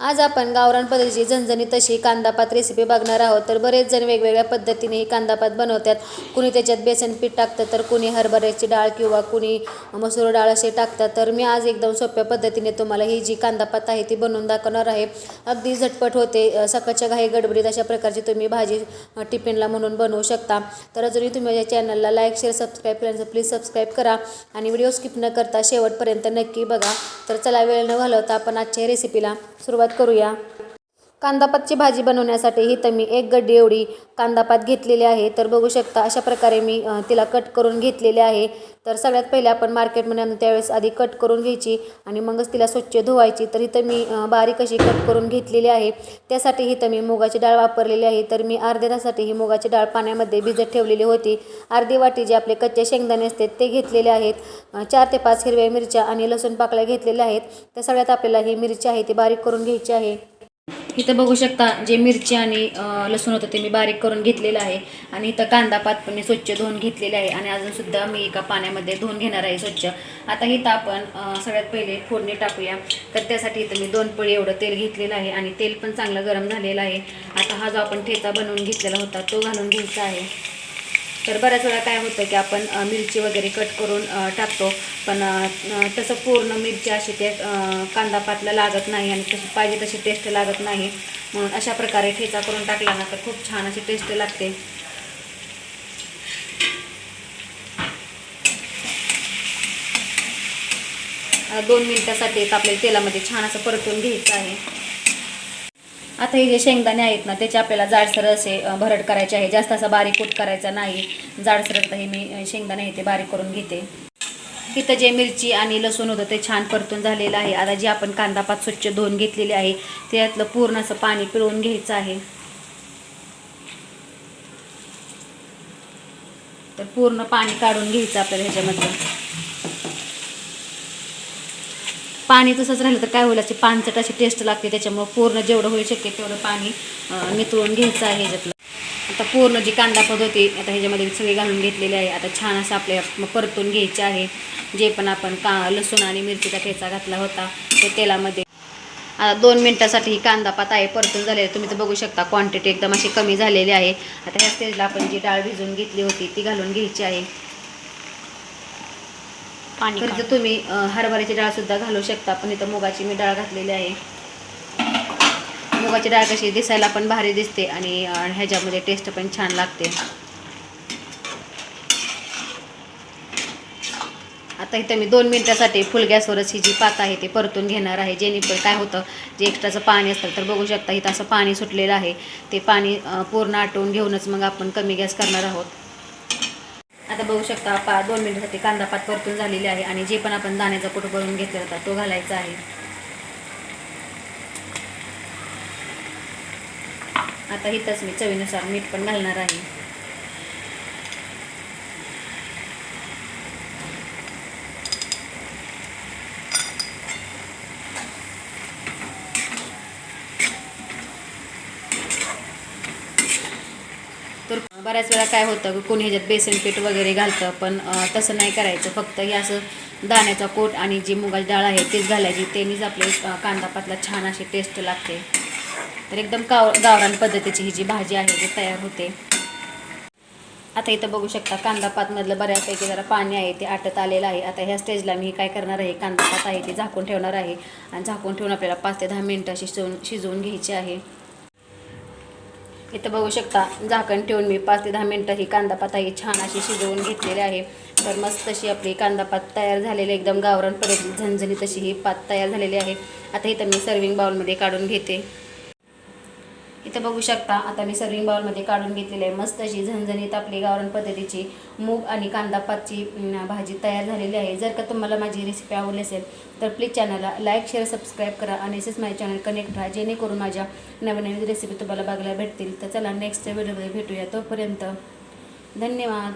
आज आपण गावरान पद्धतीची झणझणीत तशी कांदापात रेसिपी बघणार आहोत. तर बरेच जण वेगवेगळ्या पद्धतीने ही कांदापात बनवतात. कुणी त्याच्यात बेसन पीठ टाकतं तर कुणी हरभऱ्याची डाळ किंवा कुणी मसूर डाळ असे टाकतात. तर मी आज एकदम सोप्या पद्धतीने तुम्हाला ही जी कांदापात आहे ती बनवून दाखवणार आहे. अगदी झटपट होते. सकाळच्या घाई गडबडीत अशा प्रकारची तुम्ही भाजी टिफिनला म्हणून बनवू शकता. तर अजूनही तुम्ही माझ्या चॅनलला लाईक शेअर सबस्क्राईब केल्यानंतर प्लीज सबस्क्राईब करा आणि व्हिडिओ स्किप न करता शेवटपर्यंत नक्की बघा. तर चला वेळ न घालवता आपण आजच्या रेसिपीला सुरुवात करूया. कांदापातची भाजी बनवण्यासाठी इथं मी एक गड्डी एवढी कांदापात घेतलेली आहे. तर बघू शकता अशा प्रकारे मी तिला कट करून घेतलेले आहे. तर सगळ्यात पहिले आपण मार्केटमध्ये आणून त्यावेळेस आधी कट करून घ्यायची आणि मगच तिला स्वच्छ धुवायची. तर इथं मी बारीक अशी कट करून घेतलेली आहे. त्यासाठी इथं मी मुगाची डाळ वापरलेली आहे. तर मी अर्ध्या तासाठी ही मुगाची डाळ पाण्यामध्ये भिजत ठेवलेली होती. अर्धी वाटी जे आपले कच्चे शेंगदाणे असतात ते घेतलेले आहेत. चार ते पाच हिरव्या मिरच्या आणि लसूण पाकळ्या घेतलेल्या आहेत. त्या सगळ्यात आपल्याला ही मिरची आहे ती बारीक करून घ्यायची आहे. इथं बघू शकता जे मिरची आणि लसूण होतं ते मी बारीक करून घेतलेलं आहे. आणि इथं कांदा पात पण मी स्वच्छ धुवून घेतलेले आहे. आणि अजून सुद्धा मी एका पाण्यामध्ये धुवून घेणार आहे स्वच्छ. आता इथं आपण सगळ्यात पहिले फोडणी टाकूया. तर त्यासाठी इथं मी दोन पळी एवढं तेल घेतलेलं आहे. आणि तेल पण चांगलं गरम झालेलं आहे. आता हा जो आपण ठेचा बनवून घेतलेला होता तो घालून घ्यायचा आहे. तर बऱ्याच वेळा काय होतं की आपण मिरची वगैरे कट करून टाकतो. पण तसं पूर्ण मिरची अशी ते कांदा पातला लागत नाही आणि तशी पाहिजे तशी टेस्ट लागत नाही. म्हणून अशा प्रकारे ठेचा करून टाकला ना तर खूप छान अशी टेस्ट लागते. दोन मिनटासाठी आपल्याला तेलामध्ये छान असं परतून घ्यायचं आहे. आता हे जे शेंगदाणे आहेत ना त्याचे आपल्याला जाडसर असे भरड करायचे आहे. जास्त असा बारीक कूट करायचा नाही. जाडसर हे मी शेंगदाणे आहे ते बारीक करून घेते. इथं जे मिरची आणि लसूण होतं ते छान परतून झालेलं आहे. आता जे आपण कांदा पात स्वच्छ धुवून घेतलेले आहे त्यातलं पूर्ण असं पाणी पिळून घ्यायचं आहे. तर पूर्ण पाणी काढून घ्यायचं आपल्याला ह्याच्यामधलं. पाणी तसंच राहिलं तर काय होईल अशी पानचट अशी टेस्ट लागते त्याच्यामुळं पूर्ण जेवढं होऊ शकेल तेवढं पाणी मितळून घ्यायचं आहे ह्याच्यातलं. आता पूर्ण जी कांदा पद होती आता ह्याच्यामध्ये सगळी घालून घेतलेली आहे. आता छान असं आपल्या परतून घ्यायचे आहे. जे पण आपण का लसूण आणि मिरचीचा ठेचा घातला होता ते तेलामध्ये. आता दोन मिनटासाठी ही कांदा पात आहे परतून झालेली आहे. तुम्ही तर बघू शकता क्वांटिटी एकदम अशी कमी झालेली आहे. आता ह्या स्टेजला आपण जी डाळ भिजून घेतली होती ती घालून घ्यायची आहे. पाणी तर तुम्ही हरभऱ्याची डाळ सुद्धा घालू शकता पण इथं मुगाची मी डाळ घातलेली आहे. मुगाची डाळ कशी दिसायला पण भारी दिसते आणि ह्याच्यामध्ये टेस्ट पण छान लागते. आता इथं मी दोन मिनटासाठी फुल गॅसवरच ही जी पात आहे ते परतून घेणार आहे. जेणेकरून काय होतं जे एक्स्ट्राचं पाणी असतं तर बघू शकता इथं असं पाणी सुटलेलं आहे. ते पाणी पूर्ण आटवून घेऊनच मग आपण कमी गॅस करणार आहोत. आता बघू शकता पा दोन मिनिटासाठी कांदा पात परतून झालेली आहे आणि जे पण आपण दाण्याचा कुठं करून घेतला होता तो घालायचा आहे. आता इथंच मी चवीनुसार मीठ पण घालणार आहे तर बऱ्याच वेळा काय होतं की कोणी ह्याच्यात बेसन पीठ वगैरे घालतं पण तसं नाही करायचं. फक्त हे असं दाण्याचा कोट आणि जी मुगाची डाळ आहे तीच घालायची. तेनीच आपले कांदा पातला छान अशी टेस्ट लागते. तर एकदम काव गावरान पद्धतीची ही जी भाजी आहे ती तयार होते. आता इथं बघू शकता कांदा पातमधलं बऱ्यापैकी जरा पाणी आहे ते आटत आलेलं आहे. आता ह्या स्टेजला मी काय करणार आहे कांदा पात आहे ते झाकून ठेवणार आहे. आणि झाकून ठेवून आपल्याला पाच ते दहा मिनटं शिजवून शिजवून घ्यायची आहे. इथं बघू शकता झाकण ठेवून मी पाच ते दहा मिनटं ही कांदा पात ही छान अशी शिजवून घेतलेली आहे. तर मस्त अशी आपली कांदा पात तयार झालेली एकदम गावरान परत झणझणीत अशी ही पात तयार झालेली आहे. आता इथं मी सर्विंग बाउलमध्ये काढून घेते. इथं बघू शकता आता मी सर्विंग बाउलमध्ये काढून घेतलेली आहे. मस्त अशी झणझणीत आपली गावरण पद्धतीची मूग आणि कांदा पातची भाजी तयार झालेली आहे. जर का तुम्हाला माझी रेसिपी आवडली असेल तर प्लीज चॅनलला लाईक शेअर सबस्क्राईब करा आणि असेच माझे चॅनल कनेक्ट राहा. जेणेकरून माझ्या नवीन नवीन रेसिपी तुम्हाला बघायला भेटतील. तर चला नेक्स्ट व्हिडिओमध्ये भेटूया. तोपर्यंत धन्यवाद.